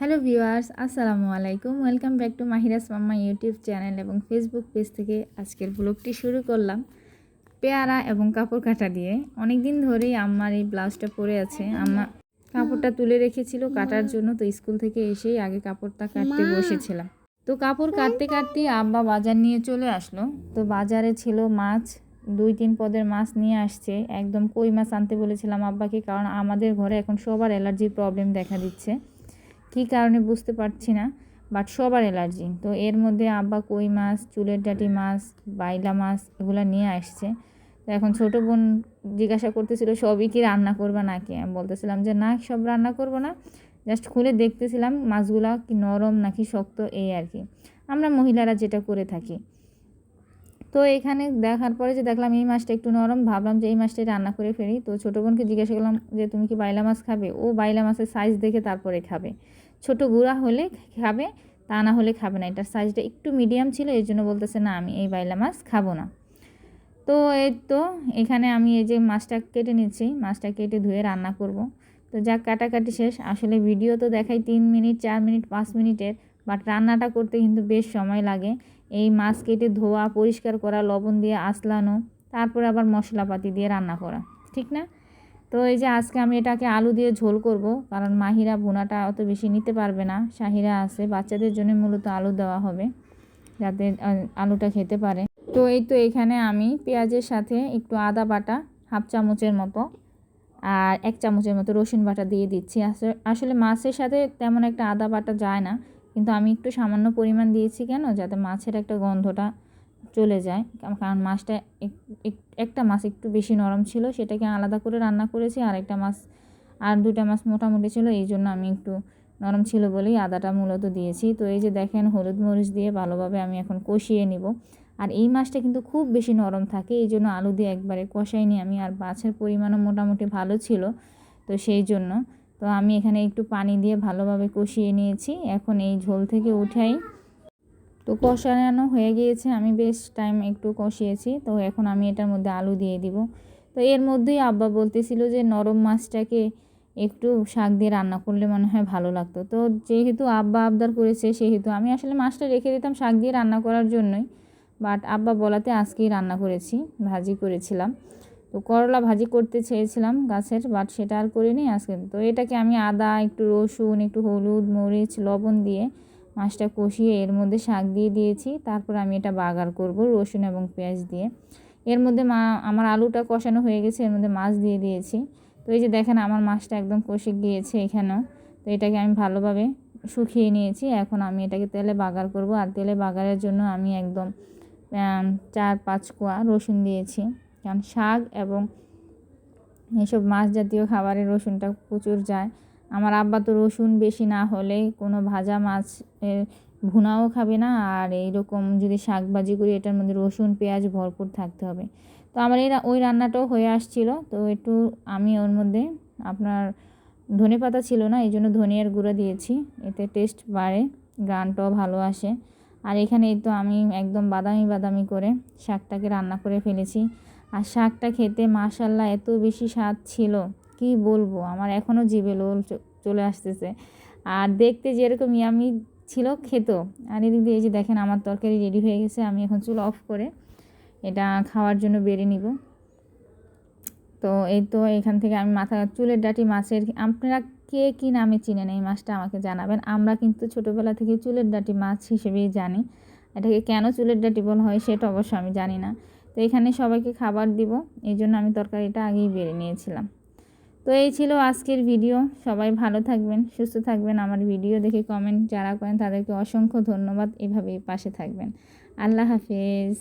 Hello viewers আসসালামু আলাইকুম। Welcome back to Mahira's mamma YouTube channel এবং ফেসবুক পেজ থেকে আজকের ব্লগটি শুরু করলাম। পেয়ারা এবং কাপড় কাটা দিয়ে। অনেক দিন ধরেই আমার এই ব্লাউজটা পরে আছে। আমার কাপড়টা তুলে রেখেছিল কাটার জন্য তো স্কুল থেকে এসেই আগে কাপড়টা কাটতে বসেছিলাম। তো কাপড় কাটতে কাটতে আব্বা বাজার নিয়ে চলে আসলো। তো বাজারে ছিল মাছ দুই তিন পদের মাছ নিয়ে আসছে। একদম কই মাছ আনতে বলেছিলাম আব্বাকে কারণ আমাদের ঘরে এখন সবার অ্যালার্জির প্রবলেম দেখা দিচ্ছে। কী কারণে বুঝতে পারছি না বাট সবার অ্যালার্জি। তো এর মধ্যে আব্বা কই মাছ, চুলের ডাঁটি মাছ, বাইলা মাছ, এগুলো নিয়ে আসছে। তো এখন ছোটো বোন জিজ্ঞাসা করতেছিল, সবই কি রান্না করবা নাকি? আমি বলতেছিলাম যে, না, সব রান্না করব না। জাস্ট খুলে দেখতেছিলাম মাছগুলা কি নরম নাকি শক্ত, এই আর কি। আমরা মহিলারা যেটা করে থাকি। তো এখানে দেখার পরে যে দেখলাম এই মাছটা একটু নরম, ভাবলাম যে এই মাছটাই রান্না করে ফেলি। তো ছোটো বোনকে জিজ্ঞাসা করলাম যে, তুমি কি বাইলা মাছ খাবে? ও বাইলা মাছের সাইজ দেখে তারপরে খাবে। ছোট গুঁড়া হলে খাবে, তা না হলে খাবে না। এটার সাইজটা একটু মিডিয়াম ছিল এই জন্য বলতেছে, না, আমি এই বাইলা মাছ খাব না। তো এই তো এখানে আমি এই যে মাছটা কেটে নিচ্ছি, মাছটা কেটে ধুয়ে রান্না করব। তো যাক, কাটাকাটি শেষ। আসলে ভিডিও তো দেখাই তিন মিনিট, চার মিনিট, পাঁচ মিনিটের বাট রান্নাটা করতে কিন্তু বেশ সময় লাগে। এই মাছ কেটে ধোয়া, পরিষ্কার করা, লবণ দিয়ে আসলানো তারপরে আবার মশলাপাতি দিয়ে রান্না করা, ঠিক না? তো এই যে আজকে আমি এটাকে আলু দিয়ে ঝোল করব, কারণ মাহিরা বোনাটা অত বেশি নিতে পারবে না, শাহিরা আছে, বাচ্চাদের জন্য মূলত আলু দেওয়া হবে, যাতে আলুটা খেতে পারে। তো এই তো এখানে আমি পেঁয়াজের সাথে একটু আদা বাটা, হাফ চামচের মতো, আর এক চামচের মতো রসুন বাটা দিয়ে দিচ্ছি। আসলে মাছের সাথে তেমন একটা আদা বাটা যায় না কিন্তু আমি একটু সামান্য পরিমাণ দিয়েছি কেন? যাতে মাছের একটা গন্ধটা চলে যায়। কারণ মাছটা একটা মাছ একটু বেশি নরম ছিল, সেটাকে আলাদা করে রান্না করেছি, আর একটা মাছ, আর দুটা মাছ মোটামুটি ছিল, এই জন্য আমি একটু নরম ছিল বলেই আদাটা মূলত দিয়েছি। তো এই যে দেখেন, হলুদ মরিচ দিয়ে ভালোভাবে আমি এখন কষিয়ে নিব। আর এই মাছটা কিন্তু খুব বেশি নরম থাকে, এই জন্য আলু দিয়ে একবারে কষাইনি আমি, আর মাছের পরিমাণও মোটামুটি ভালো ছিল। তো সেই জন্য তো আমি এখানে একটু পানি দিয়ে ভালোভাবে কষিয়ে নিয়েছি। এখন এই ঝোল থেকে উঠাই। তো কষানো হয়ে গিয়েছে, আমি বেশ টাইম একটু কষিয়েছি। তো এখন আমি এটার মধ্যে আলু দিয়ে দিব। তো এর মধ্যেই আব্বা বলতেছিল যে নরম মাছটাকে একটু শাক দিয়ে রান্না করলে মনে হয় ভালো লাগতো। তো যেহেতু আব্বা আবদার করেছে, সেহেতু আমি আসলে মাছটা রেখে দিতাম শাক দিয়ে রান্না করার জন্যই। বাট আব্বা বলাতে আজকেই রান্না করেছি, ভাজি করেছিলাম। তো করলা ভাজি করতে চেয়েছিলাম গাছের বাট সেটা আর করিনি আজকে। তো এটাকে আমি আদা, একটু রসুন, একটু হলুদ, মরিচ, লবণ দিয়ে মাছটা কষিয়ে এর মধ্যে শাক দিয়ে দিয়েছি। তারপর আমি এটা বাগার করব রসুন এবং পেঁয়াজ দিয়ে। এর মধ্যে মা, আমার আলুটা কষানো হয়ে গেছে, এর মধ্যে মাছ দিয়ে দিয়েছি। তো এই যে দেখেন আমার মাছটা একদম কষে গিয়েছে এখানেও। তো এটাকে আমি ভালোভাবে শুকিয়ে নিয়েছি। এখন আমি এটাকে তেলে বাগার করব। আর তেলে বাগারের জন্য আমি একদম চার পাঁচ কোয়া রসুন দিয়েছি। কারণ শাক এবং এসব মাছ জাতীয় খাবারে রসুনটা প্রচুর যায়। আমার আব্বা তো রসুন বেশি না হলে কোনো ভাজা মাছ ভুনাও খাবে না। আর এইরকম যদি শাক ভাজি করি, এটার মধ্যে রসুন, পেঁয়াজ ভরপুর থাকতে হবে। তো আমার এই ওই রান্নাটাও হয়ে আসছিল। তো একটু আমি ওর মধ্যে আপনার ধনে পাতা ছিল না, এই জন্য ধনিয়ার গুঁড়া দিয়েছি। এতে টেস্ট বাড়ে গানটাও ভালো আসে। আর এখানে তো আমি একদম বাদামি বাদামি করে শাকটাকে রান্না করে ফেলেছি। আর শাকটা খেতে মাশাল্লাহ এত বেশি স্বাদ ছিল। কি বলব? আমার এখনও জিভে লোল চলে আসতেছে। আর দেখতে যেরকম ইয়ামি ছিল খেত। আর এদিক দিয়ে যে দেখেন আমার তরকারি রেডি হয়ে গেছে, আমি এখন চুল অফ করে এটা খাওয়ার জন্য বেড়ে নিব। তো এই তো এখান থেকে আমি মাথা, চুলের ডাটি মাছের আপনারা কে কী নামে চিনেন এই মাছটা আমাকে জানাবেন। আমরা কিন্তু ছোটোবেলা থেকে চুলের ডাটি মাছ হিসেবেই জানি। এটাকে কেন চুলের ডাটি বলা হয় সেটা অবশ্য আমি জানি না। তো এখানে সবাইকে খাবার দিব। এই জন্য আমি তরকারিটা আগেই বেড়ে নিয়েছিলাম। তো এই ছিল আজকের ভিডিও। সবাই ভালো থাকবেন, সুস্থ থাকবেন। আমার ভিডিও দেখে কমেন্ট যারা করেন তাদেরকে অসংখ্য ধন্যবাদ। এভাবেই পাশে থাকবেন। আল্লাহ হাফেজ।